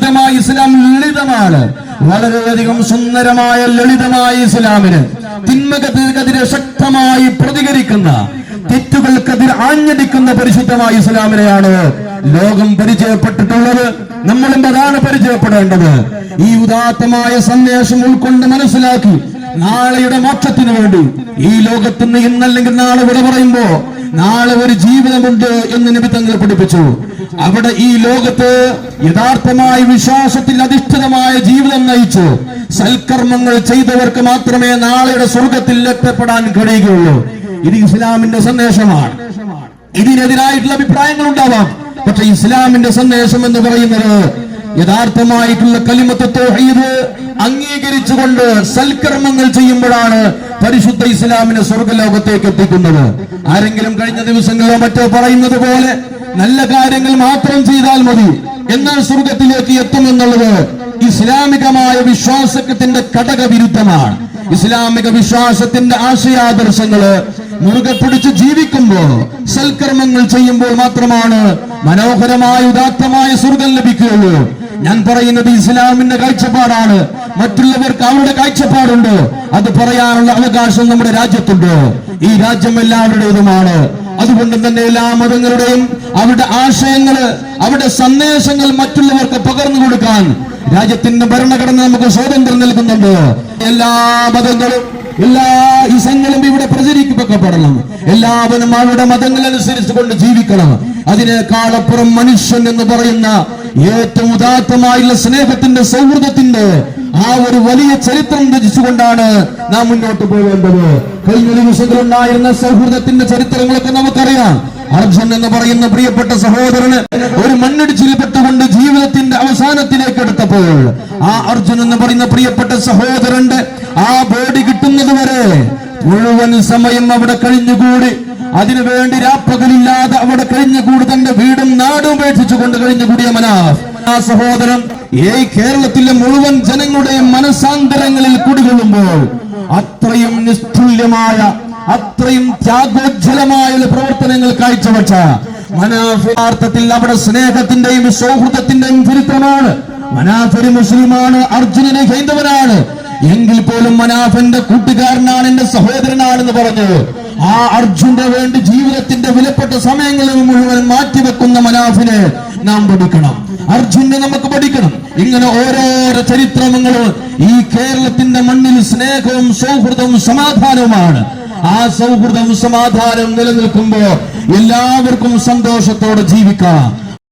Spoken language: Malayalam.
പരിശുദ്ധമായ ഇസ്ലാം ലളിതമാണ്. വളരെയധികം സുന്ദരമായ ലളിതമായ ഇസ്ലാമിന് തിന്മകത്തിനെതിരെ ശക്തമായി പ്രതികരിക്കുന്ന തെറ്റുകൾക്കെതിരെ ആഞ്ഞടിക്കുന്ന പരിശുദ്ധമായ ഇസ്ലാമിനെയാണ് ലോകം പരിചയപ്പെട്ടിട്ടുള്ളത്. നമ്മളും അതാണ് പരിചയപ്പെടേണ്ടത്? ഈ ഉദാത്തമായ സന്ദേശം ഉൾക്കൊണ്ട് മനസ്സിലാക്കി നാളെയുടെ മോക്ഷത്തിന് വേണ്ടി ഈ ലോകത്തിന് ഇന്നല്ലെങ്കിൽ നാളെ വിട പറയുമ്പോ നാളെ ഒരു ജീവിതമുണ്ട് എന്ന് നബി തങ്ങൾ പഠിപ്പിച്ചു. അവിടെ ഈ ലോകത്ത് യഥാർത്ഥമായ വിശ്വാസത്തിൽ അധിഷ്ഠിതമായ ജീവിതം നയിച്ചു. സൽക്കർമ്മങ്ങൾ ചെയ്തവർക്ക് മാത്രമേ നാളെയുടെ സ്വർഗത്തിൽ എത്തപ്പെടാൻ കഴിയുകയുള്ളൂ. ഇത് ഇസ്ലാമിന്റെ സന്ദേശമാണ്. ഇതിനെതിരായിട്ടുള്ള അഭിപ്രായങ്ങൾ ഉണ്ടാവാം. പക്ഷെ ഇസ്ലാമിന്റെ സന്ദേശം എന്ന് പറയുന്നത് യഥാർത്ഥമായിട്ടുള്ള കലിമത്ത് തൗഹീദ് അംഗീകരിച്ചുകൊണ്ട് സൽക്കർമ്മങ്ങൾ ചെയ്യുമ്പോഴാണ് പരിശുദ്ധ ഇസ്ലാമിനെ സ്വർഗലോകത്തേക്ക് എത്തിക്കുന്നത്. ആരെങ്കിലും കഴിഞ്ഞ ദിവസങ്ങളിലോ മറ്റോ പറയുന്നത് പോലെ നല്ല കാര്യങ്ങൾ മാത്രം ചെയ്താൽ മതി. എന്നാൽ സ്വർഗത്തിലേക്ക് എത്തുമെന്നുള്ളത് ഇസ്ലാമികമായ വിശ്വാസത്തിന്റെ ഘടകവിരുദ്ധമാണ് ഇസ്ലാമിക വിശ്വാസത്തിന്റെ ആശയാദർശങ്ങൾ മുറുകെ പിടിച്ച് ജീവിക്കുമ്പോൾ സൽക്കർമ്മങ്ങൾ ചെയ്യുമ്പോൾ മാത്രമാണ് മനോഹരമായ ഉദാത്തമായ സ്വർഗം ലഭിക്കുകയുള്ളൂ. ഞാൻ പറയുന്നത് ഇസ്ലാമിന്റെ കാഴ്ചപ്പാടാണ്. മറ്റുള്ളവർക്ക് അവരുടെ കാഴ്ചപ്പാടുണ്ട്. അത് പറയാനുള്ള അവകാശം നമ്മുടെ രാജ്യത്തുണ്ട്. ഈ രാജ്യം എല്ലാവരുടേതുമാണ്. അതുകൊണ്ട് തന്നെ എല്ലാ മതങ്ങളുടെയും അവരുടെ ആശയങ്ങൾ അവരുടെ സന്ദേശങ്ങൾ മറ്റുള്ളവർക്ക് പകർന്നു കൊടുക്കാൻ രാജ്യത്തിന്റെ ഭരണഘടന നമുക്ക് സ്വാതന്ത്ര്യം നൽകുന്നുണ്ട്. എല്ലാ മതങ്ങളും എല്ലാ ഇസങ്ങളും ഇവിടെ പ്രചരിക്കപ്പെടണം എല്ലാവരും അവരുടെ മതങ്ങൾ അനുസരിച്ച് കൊണ്ട് ജീവിക്കണം അതിനേക്കാളപ്പുറം മനുഷ്യൻ എന്ന് പറയുന്ന ഏറ്റവും ഉദാത്തമായുള്ള സ്നേഹത്തിന്റെ സൗഹൃദത്തിന്റെ ആ ഒരു വലിയ ചരിത്രം രചിച്ചുകൊണ്ടാണ് നാം മുന്നോട്ട് പോകേണ്ടത്. കഴിഞ്ഞ ദിവസങ്ങളുണ്ടായിരുന്ന സൗഹൃദത്തിന്റെ ചരിത്രങ്ങളൊക്കെ നമുക്കറിയാം. അർജുൻ എന്ന് പറയുന്ന പ്രിയപ്പെട്ട സഹോദരന് ഒരു മണ്ണിടിച്ചിൽ പെട്ടുകൊണ്ട് ജീവിതത്തിന്റെ അവസാനത്തിലേക്ക് എടുത്തപ്പോൾ ആ അർജുൻ എന്ന് പറയുന്ന പ്രിയപ്പെട്ട സഹോദരന്റെ ആ ബോഡി കിട്ടുന്നത് വരെ മുഴുവൻ സമയം അവിടെ കഴിഞ്ഞുകൂടി. അതിനുവേണ്ടി രാപ്പകലില്ലാതെ അവിടെ കഴിഞ്ഞുകൂടി തന്റെ വീടും നാടും ഉപേക്ഷിച്ചുകൊണ്ട് കഴിഞ്ഞുകൂടിയ മനാഫ്. ആ സഹോദരൻ ഈ കേരളത്തിലെ മുഴുവൻ ജനങ്ങളുടെയും മനസാന്തരങ്ങളിൽ കുടികൊള്ളുമ്പോൾ അത്രയും നിസ്തുല്യമായ അത്രയും ത്യാഗോജ്വലമായ ഒരു പ്രവർത്തനങ്ങൾ കാഴ്ചവെച്ച മനാഫാർത്ഥത്തിൽ അവിടെ സ്നേഹത്തിന്റെയും സൗഹൃദത്തിന്റെയും ചരിത്രമാണ്. മനാഫര് മുസ്ലിമാണ് അർജുനന് ഹൈന്ദവനാണ്. എങ്കിൽ പോലും മനാഫന്റെ കൂട്ടുകാരനാണ് എന്റെ സഹോദരനാണെന്ന് പറഞ്ഞു. ആ അർജുന്റെ വേണ്ടി ജീവിതത്തിന്റെ വിലപ്പെട്ട സമയങ്ങളിൽ മുഴുവൻ മാറ്റിവെക്കുന്ന മനാഫിനെ നാം പഠിക്കണം. അർജുനെ നമുക്ക് പഠിക്കണം. ഇങ്ങനെ ഓരോരോ ചരിത്രങ്ങളും ഈ കേരളത്തിന്റെ മണ്ണിൽ സ്നേഹവും സൗഹൃദവും സമാധാനവുമാണ്. ആ സൗഹൃദം സമാധാനം നിലനിൽക്കുമ്പോ എല്ലാവർക്കും സന്തോഷത്തോടെ ജീവിക്കാം.